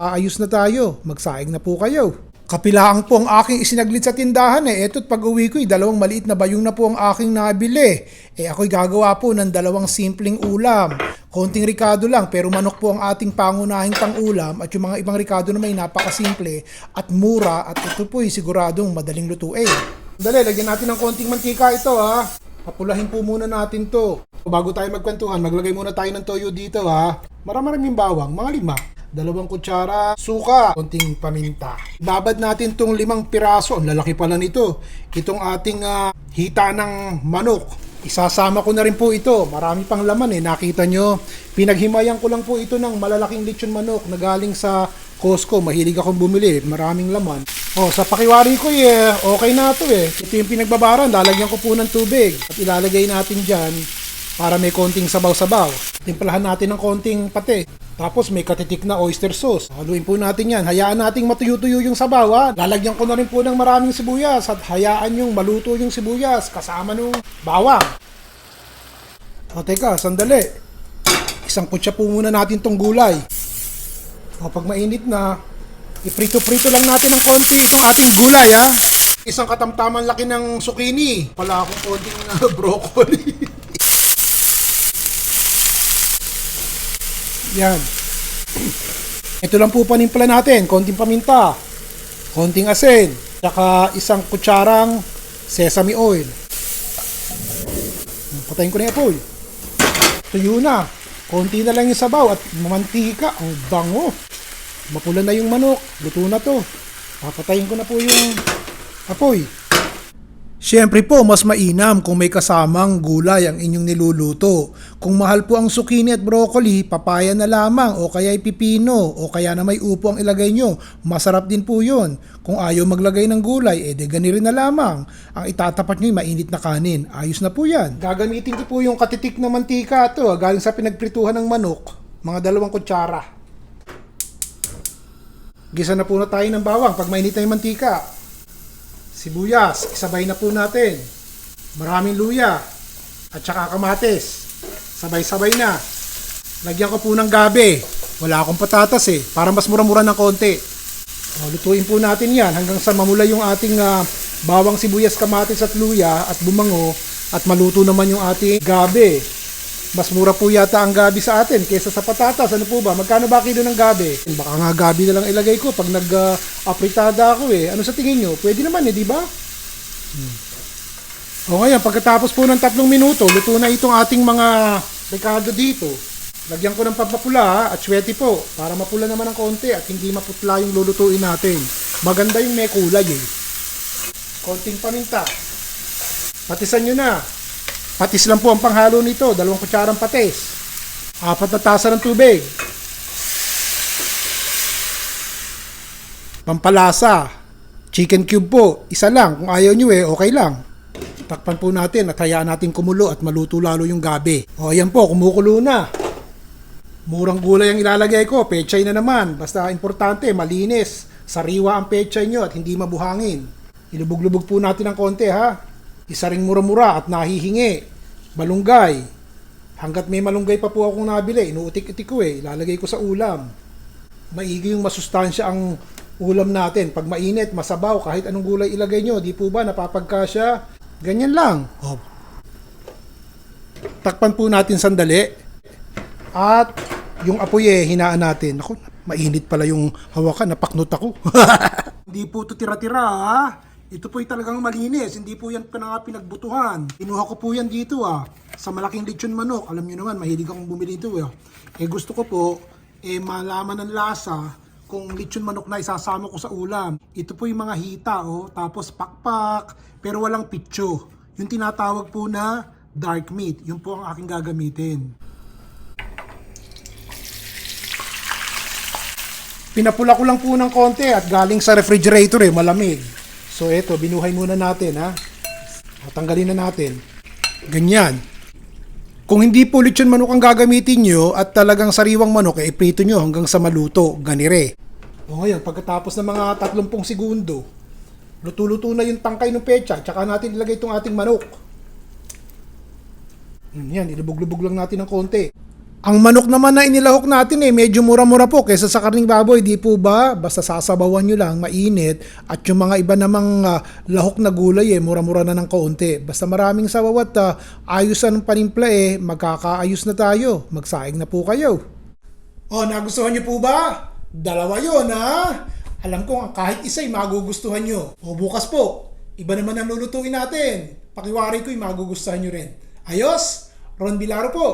Aayos na tayo. Magsaing na po kayo. Kapilaan po ang aking isinaglit sa tindahan eh. Eto't pag uwi ko, eh, dalawang maliit na bayong na po ang aking nabili. Eh ako'y gagawa po ng dalawang simpleng ulam. Konting ricado lang pero manok po ang ating pangunahing pang-ulam at yung mga ibang ricado naman ay napakasimple at mura at ito po ay siguradong madaling lutuin. Dali, lagyan natin ng konting mantika ito ha. Papulahin po muna natin to. Bago tayo magkwentuhan, maglagay muna tayo ng toyo dito ha. Maramaraming bawang, mga lima. Dalawang kutsara, suka, konting paminta. Babad natin tong limang piraso. Ang lalaki pala nito. Itong ating ah, hita ng manok. Isasama ko na rin po ito. Marami pang laman eh. Nakita nyo, pinaghimayan ko lang po ito ng malalaking lechon manok na galing sa Costco. Mahilig akong bumili. Maraming laman. Oh, sa pakiwari ko eh, okay na to eh. Ito yung pinagbabaran. Lalagyan ko po ng tubig. At ilalagay natin dyan para may konting sabaw-sabaw. Timplahan natin ng konting pate. Tapos may katitik na oyster sauce. Haluin po natin yan. Hayaan nating matuyo-tuyo yung sabaw ha. Lalagyan ko na rin po ng maraming sibuyas at hayaan yung maluto yung sibuyas kasama nung bawang. O teka, sandali. Isang kutsa po muna natin tong gulay. O pag mainit na, iprito-prito lang natin ng konti itong ating gulay ha. Isang katamtaman laki ng zucchini. Pala akong konting uh, broccoli. Yan. Ito lang po panimpla natin. Konting paminta. Konting asin. Tsaka isang kutsarang sesame oil. Patayin ko na yung apoy. Tuyo na. Konti na lang yung sabaw at mantika. Ang bango. Mapula na yung manok. Luto na to. Papatayin ko na po yung apoy. Siyempre po, mas mainam kung may kasamang gulay ang inyong niluluto. Kung mahal po ang zucchini at broccoli, papaya na lamang o kaya pipino o kaya na may upo ang ilagay nyo. Masarap din po yun. Kung ayaw maglagay ng gulay, edi rin na lamang. Ang itatapat nyo mainit na kanin. Ayos na po yan. Gagamitin ko po yung katitik na mantika to, galing sa pinagprituhan ng manok. Mga dalawang kutsara. Gisa na po na tayo ng bawang pag mainit na yung mantika. Sibuyas, isabay na po natin. Maraming luya at saka kamatis. Sabay-sabay na. Lagyan ko po ng gabi. Wala akong patatas eh, para mas mura-mura ng konti. O, lutuin po natin yan hanggang sa mamula yung ating ah, bawang sibuyas, kamatis at luya at bumango at maluto naman yung ating gabi. Mas mura po yata ang gabi sa atin kaysa sa patatas. Ano po ba? Magkano ba kilo ng gabi? Baka nga gabi na lang ilagay ko pag nag-apritada ako eh. Ano sa tingin nyo? Pwede naman eh, di ba? Hmm. O ngayon, pagkatapos po ng tatlong minuto, luto na itong ating mga rekado dito. Lagyan ko ng pampapula at swerte po para mapula naman ng konti at hindi maputla yung lulutuin natin. Maganda yung may kulay eh. Konting paminta. Patisan nyo na. Patis lang po ang panghalo nito. Dalawang kutsarang patis. Apat na tasa ng tubig. Pampalasa. Chicken cube po. Isa lang. Kung ayaw nyo eh, okay lang. Takpan po natin at hayaan natin kumulo at maluto lalo yung gabi. O ayan po, kumukulo na. Murang gulay ang ilalagay ko. Pechay na naman. Basta importante, malinis. Sariwa ang pechay nyo at hindi mabuhangin. Ilubog-lubog po natin ng konti ha. Isa ring mura-mura at nahihingi. Malunggay. Hanggat may malunggay pa po akong nabili, inuutik-utik ko eh. Ilalagay ko sa ulam. Maigi yung masustansya ang ulam natin. Pag mainit, masabaw, kahit anong gulay ilagay nyo, di po ba napapagkasya? Ganyan lang. Oh. Takpan po natin sandali. At yung apoy eh, hinaan natin. Ako, mainit pala yung hawakan, napaknot ako. Hindi po ito tira-tira ha. Ito po talagang malinis, hindi po yan pa nga pinagbutuhan. Kinuha ko po yan dito ah, sa malaking lechon manok. Alam niyo naman, mahilig akong bumili ito eh. Eh gusto ko po, eh malaman ng lasa kung lechon manok na isasama ko sa ulam. Ito po yung mga hita oh, tapos pakpak, pero walang pitso. Yung tinatawag po na dark meat, yun po ang aking gagamitin. Pinapula ko lang po ng konti at galing sa refrigerator eh, malamig. So eto, binuhay muna natin ha. O, Tanggalin na natin. Ganyan. Kung hindi po lechon manok ang gagamitin nyo at talagang sariwang manok, eh, iprito nyo hanggang sa maluto, ganire. O ngayon, pagkatapos ng mga 30 segundo, luto-luto na yung tangkay ng pecha, tsaka natin ilagay itong ating manok. Hmm, Yan, ilubog-lubog lang natin ng konti. Ang manok naman na inilahok natin eh, medyo mura-mura po kaysa sa karning baboy, di po ba? Basta sasabawan nyo lang, mainit. At yung mga iba namang ah, lahok na gulay eh, mura-mura na ng kaunti. Basta maraming sabaw at ah, ayos ang panimpla eh, magkakaayos na tayo. Magsaing na po kayo. Oh, nagustuhan nyo po ba? Dalawa yon ha? Alam ko ang kahit isa'y magugustuhan nyo. O bukas po, iba naman ang lulutuin natin. Pakiwari ko'y magugustuhan nyo rin. Ayos? Ron Bilaro po.